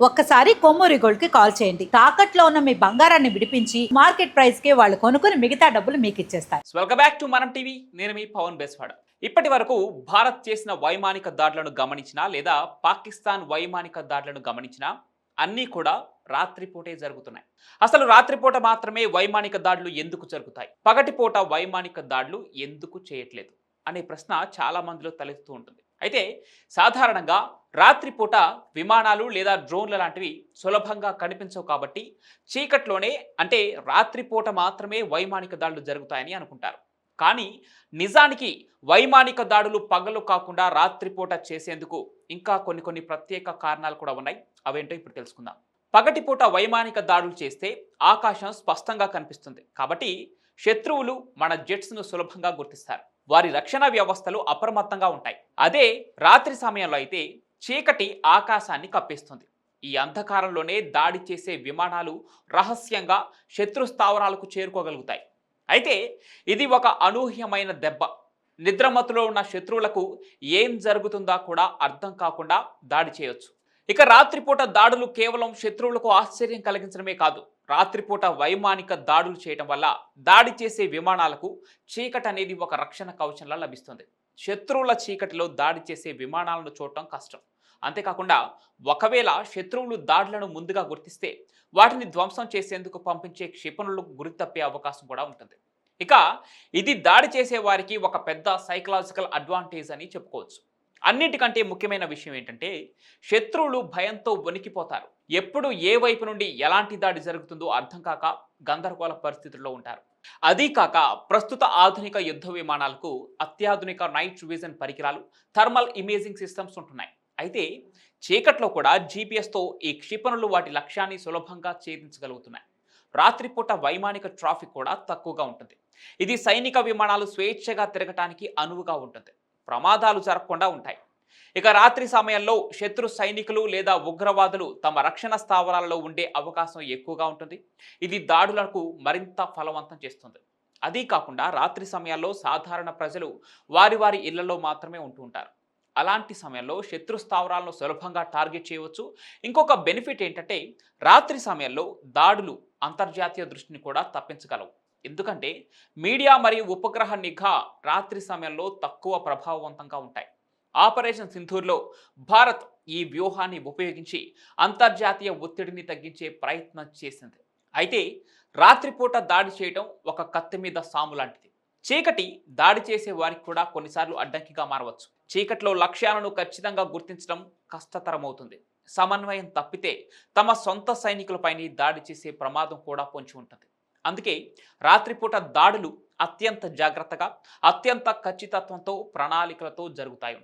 ఒక్కసారి కొమ్మూరి గోల్డ్కి కాల్ చేయండి. తాకట్లో ఉన్న మీ బంగారాన్ని విడిపించి మార్కెట్ ప్రైస్కి వాళ్ళు కొనుక్కుని మిగతా డబ్బులు మీకు ఇచ్చేస్తారు. వెల్కమ్ బ్యాక్ టు మనం టీవీ నేను మీ పవన్ బేస్వాడ. ఇప్పటి వరకు భారత్ చేసిన వైమానిక దాడులను గమనించినా లేదా పాకిస్తాన్ వైమానిక దాడులను గమనించినా అన్నీ కూడా రాత్రిపూటే జరుగుతున్నాయి. అసలు రాత్రిపూట మాత్రమే వైమానిక దాడులు ఎందుకు జరుగుతాయి? పగటిపూట వైమానిక దాడులు ఎందుకు చేయట్లేదు? అనే ప్రశ్న చాలా మందిలో తలెత్తుతూ ఉంటుంది. అయితే సాధారణంగా రాత్రిపూట విమానాలు లేదా డ్రోన్ల లాంటివి సులభంగా కనిపించవు కాబట్టి చీకట్లోనే అంటే రాత్రిపూట మాత్రమే వైమానిక దాడులు జరుగుతాయని అనుకుంటారు. కానీ నిజానికి వైమానిక దాడులు పగలు కాకుండా రాత్రిపూట చేసేందుకు ఇంకా కొన్ని కొన్ని ప్రత్యేక కారణాలు కూడా ఉన్నాయి. అవేంటో ఇప్పుడు తెలుసుకుందాం. పగటిపూట వైమానిక దాడులు చేస్తే ఆకాశం స్పష్టంగా కనిపిస్తుంది. కాబట్టి శత్రువులు మన జెట్స్ను సులభంగా గుర్తిస్తారు. వారి రక్షణ వ్యవస్థలు అప్రమత్తంగా ఉంటాయి. అదే రాత్రి సమయంలో అయితే చీకటి ఆకాశాన్ని కప్పేస్తుంది. ఈ అంధకారంలోనే దాడి చేసే విమానాలు రహస్యంగా శత్రు స్థావరాలకు చేరుకోగలుగుతాయి. అయితే ఇది ఒక అనూహ్యమైన దెబ్బ. నిద్రమతులో ఉన్న శత్రువులకు ఏం జరుగుతుందా కూడా అర్థం కాకుండా దాడి చేయొచ్చు. ఇక రాత్రిపూట దాడులు కేవలం శత్రువులకు ఆశ్చర్యం కలిగించడమే కాదు. రాత్రిపూట వైమానిక దాడులు చేయటం వల్ల దాడి చేసే విమానాలకు చీకటి అనేది ఒక రక్షణ కవచంలా లభిస్తుంది. శత్రువుల చీకటిలో దాడి చేసే విమానాలను చూడటం కష్టం. అంతేకాకుండా ఒకవేళ శత్రువులు దాడులను ముందుగా గుర్తిస్తే వాటిని ధ్వంసం చేసేందుకు పంపించే క్షిపణులకు గురి తప్పే అవకాశం కూడా ఉంటుంది. ఇక ఇది దాడి చేసే వారికి ఒక పెద్ద సైకలాజికల్ అడ్వాంటేజ్ అని చెప్పుకోవచ్చు. అన్నిటికంటే ముఖ్యమైన విషయం ఏంటంటే శత్రువులు భయంతో వణికిపోతారు. ఎప్పుడు ఏ వైపు నుండి ఎలాంటి దాడి జరుగుతుందో అర్థం కాక గందరగోళ పరిస్థితుల్లో ఉంటారు. అదీ కాక ప్రస్తుత ఆధునిక యుద్ధ విమానాలకు అత్యాధునిక నైట్ విజన్ పరికరాలు థర్మల్ ఇమేజింగ్ సిస్టమ్స్ ఉంటున్నాయి. అయితే చీకట్లో కూడా జీపీఎస్తో ఈ క్షిపణులు వాటి లక్ష్యాన్ని సులభంగా ఛేదించగలుగుతున్నాయి. రాత్రిపూట వైమానిక ట్రాఫిక్ కూడా తక్కువగా ఉంటుంది. ఇది సైనిక విమానాలు స్వేచ్ఛగా తిరగటానికి అనువుగా ఉంటుంది. ప్రమాదాలు జరగకుండా ఉంటాయి. ఇక రాత్రి సమయంలో శత్రు సైనికులు లేదా ఉగ్రవాదులు తమ రక్షణ స్థావరాలలో ఉండే అవకాశం ఎక్కువగా ఉంటుంది. ఇది దాడులకు మరింత ఫలవంతం చేస్తుంది. అదీ కాకుండా రాత్రి సమయాల్లో సాధారణ ప్రజలు వారి వారి ఇళ్ళలో మాత్రమే ఉంటూ ఉంటారు. అలాంటి సమయంలో శత్రు స్థావరాలను సులభంగా టార్గెట్ చేయవచ్చు. ఇంకొక బెనిఫిట్ ఏంటంటే రాత్రి సమయంలో దాడులు అంతర్జాతీయ దృష్టిని కూడా తప్పించగలవు. ఎందుకంటే మీడియా మరియు ఉపగ్రహ నిఘా రాత్రి సమయంలో తక్కువ ప్రభావవంతంగా ఉంటాయి. ఆపరేషన్ సింధూర్లో భారత్ ఈ వ్యూహాన్ని ఉపయోగించి అంతర్జాతీయ ఒత్తిడిని తగ్గించే ప్రయత్నం చేసింది. అయితే రాత్రిపూట దాడి చేయడం ఒక కత్తి మీద సాము లాంటిది. చీకటి దాడి చేసే వారికి కూడా కొన్నిసార్లు అడ్డంకిగా మారవచ్చు. చీకట్లో లక్ష్యాలను ఖచ్చితంగా గుర్తించడం కష్టతరమవుతుంది. సమన్వయం తప్పితే తమ సొంత సైనికులపైనే దాడి చేసే ప్రమాదం కూడా పొంచి ఉంటుంది. అందుకే రాత్రిపూట దాడులు అత్యంత జాగ్రత్తగా అత్యంత ఖచ్చితత్వంతో ప్రణాళికలతో జరుగుతాయి.